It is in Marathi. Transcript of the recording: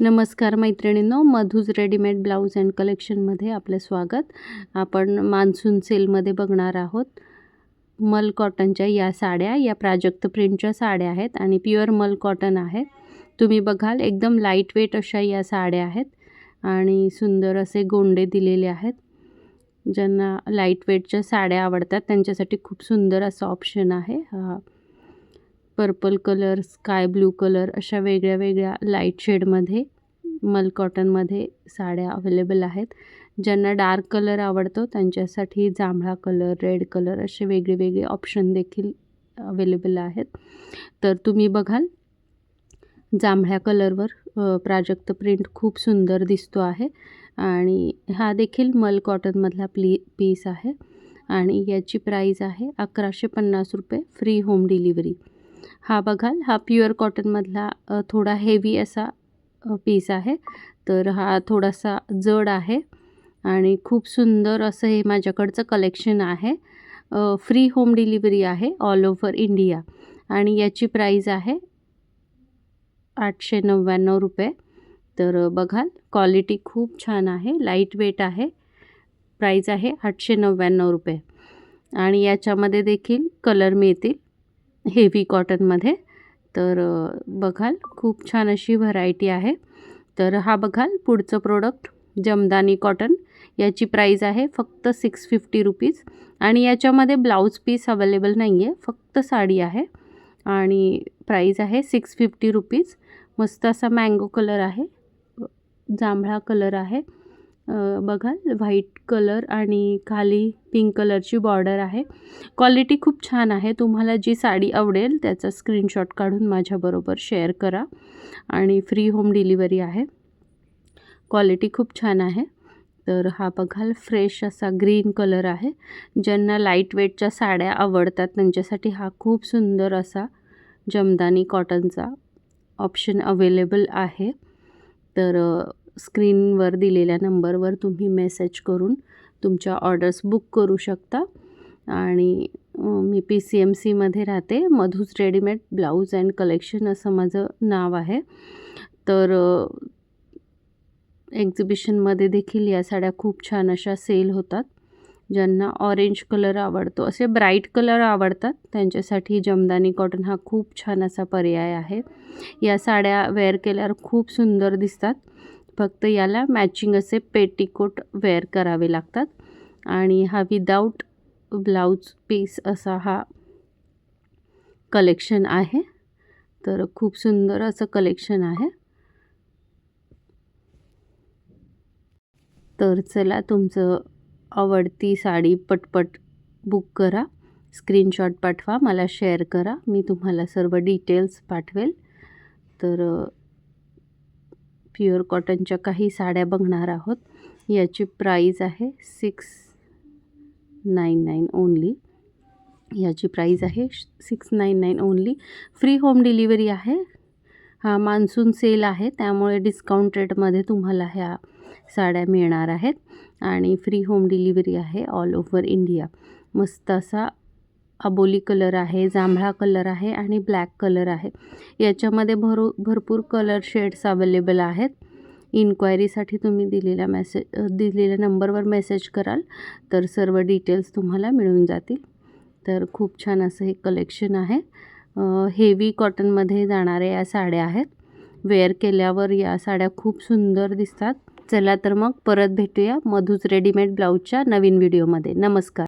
नमस्कार मैत्रिणींनो मधूज रेडीमेड ब्लाऊज अँड कलेक्शनमध्ये आपलं स्वागत. आपण मान्सून सेलमध्ये बघणार आहोत. मल कॉटनच्या या साड्या या प्राजक्त प्रिंटच्या साड्या आहेत आणि प्युअर मल कॉटन आहे तुम्ही बघाल एकदम लाइट वेट अशा या साड्या आहेत आणि सुंदर असे गोंडे दिलेले आहेत. ज्यांना लाइट वेटच्या साड्या आवडतात त्यांच्यासाठी खूप सुंदर असं ऑप्शन आहे. हा purple colour sky blue colour अशा वेगळ्या वेगळ्या लाइट शेडमध्ये मल कॉटनमध्ये साड्या अवेलेबल आहेत. ज्यांना डार्क कलर आवडतो त्यांच्यासाठी जांभळा कलर रेड कलर असे वेगळे वेगळे ऑप्शन देखील अवेलेबल आहेत. तर तुम्ही बघाल जांभळ्या कलरवर प्राजक्त प्रिंट खूप सुंदर दिसतो आहे. आणि हा देखील मल कॉटनमधला प्ली पीस आहे. आणि याची प्राईज आहे अकराशे पन्नास रुपये फ्री होम डिलिव्हरी हा बघाल हा प्युअर कॉटनमधला थोडा हेवी असा पीस आहे. तर हा थोडासा जड आहे आणि खूप सुंदर असं हे माझ्याकडचं कलेक्शन आहे. फ्री होम डिलिव्हरी आहे ऑल ओव्हर इंडिया आणि याची प्राईज आहे आठशे नव्याण्णव रुपये. तर बघाल क्वालिटी खूप छान आहे लाइट वेट आहे प्राईज आहे आठशे नव्याण्णव रुपये. आणि याच्यामध्ये देखील कलर मिळतील. हेवी कॉटनमध्ये. तर बघाल खूप छान अशी व्हरायटी आहे. तर हा बघाल पुढचं प्रोडक्ट जमदानी कॉटन याची प्राईज आहे फक्त सिक्स फिफ्टी रुपीज आणि याच्यामध्ये ब्लाऊज पीस अवेलेबल नाही आहे फक्त साडी आहे. आणि प्राईज आहे सिक्स फिफ्टी रुपीज मस्त असा मँगो कलर आहे. जांभळा कलर आहे. बघाल व्हाईट कलर आणि खाली पिंक कलरची बॉर्डर आहे. क्वालिटी खूप छान आहे. तुम्हाला जी साडी आवडेल त्याचा स्क्रीनशॉट काढून माझ्याबरोबर शेअर करा. आणि फ्री होम डिलिव्हरी आहे. क्वालिटी खूप छान आहे. तर हा बघाल फ्रेश असा ग्रीन कलर आहे. ज्यांना लाइट वेटच्या साड्या आवडतात त्यांच्यासाठी हा खूप सुंदर असा जमदानी कॉटनचा ऑप्शन अवेलेबल आहे. तर स्क्रीनवर दिलेल्या नंबरवर तुम्ही मेसेज करून तुमच्या ऑर्डर्स बुक करू शकता. आणि मी पी सी एम सीमध्ये राहते. मधूच रेडीमेड ब्लाऊज अँड कलेक्शन असं माझं नाव आहे. तर एक्झिबिशनमध्ये देखील या साड्या खूप छान अशा सेल होतात. ज्यांना ऑरेंज कलर आवडतो. असे ब्राईट कलर आवडतात. त्यांच्यासाठी जमदानी कॉटन हा खूप छान असा पर्याय आहे. या साड्या वेअर केल्यावर खूप सुंदर दिसतात. फक्त याला मॅचिंग असे पेटीकोट वेअर करावे लागतात. आणि हा विदाऊट ब्लाऊज पीस असा हा कलेक्शन आहे. तर खूप सुंदर असं कलेक्शन आहे. तर चला तुमचं आवडती साडी पटपट बुक करा. स्क्रीनशॉट पाठवा मला शेअर करा. मी तुम्हाला सर्व डिटेल्स पाठवेल. तर प्युअर कॉटनच्या काही साड्या बघणार आहोत. याची प्राईज आहे सिक्स नाईन नाईन ओनली. याची प्राईज आहे six nine nine only. Free home delivery आहे. हा मान्सून सेल आहे त्यामुळे डिस्काउंट रेटमध्ये तुम्हाला ह्या साड्या मिळणार आहेत. आणि फ्री होम डिलिव्हरी आहे ऑल ओव्हर इंडिया. मस्त असा अबोली कलर आहे जांभळा कलर आहे आणि ब्लॅक कलर आहे. याच्यामध्ये भरू भरपूर कलर शेड्स अवेलेबल आहेत. इन्क्वायरीसाठी तुम्ही दिलेल्या मेसेज दिलेल्या नंबरवर मेसेज कराल तर सर्व डिटेल्स तुम्हाला मिळून जातील. तर खूप छान असं हे कलेक्शन आहे. हेवी कॉटनमध्ये जाणाऱ्या या साड्या आहेत. वेअर केल्यावर या साड्या खूप सुंदर दिसतात. चला तर मग परत भेटूया मधूच रेडीमेड ब्लाऊजच्या नवीन व्हिडिओमध्ये. नमस्कार.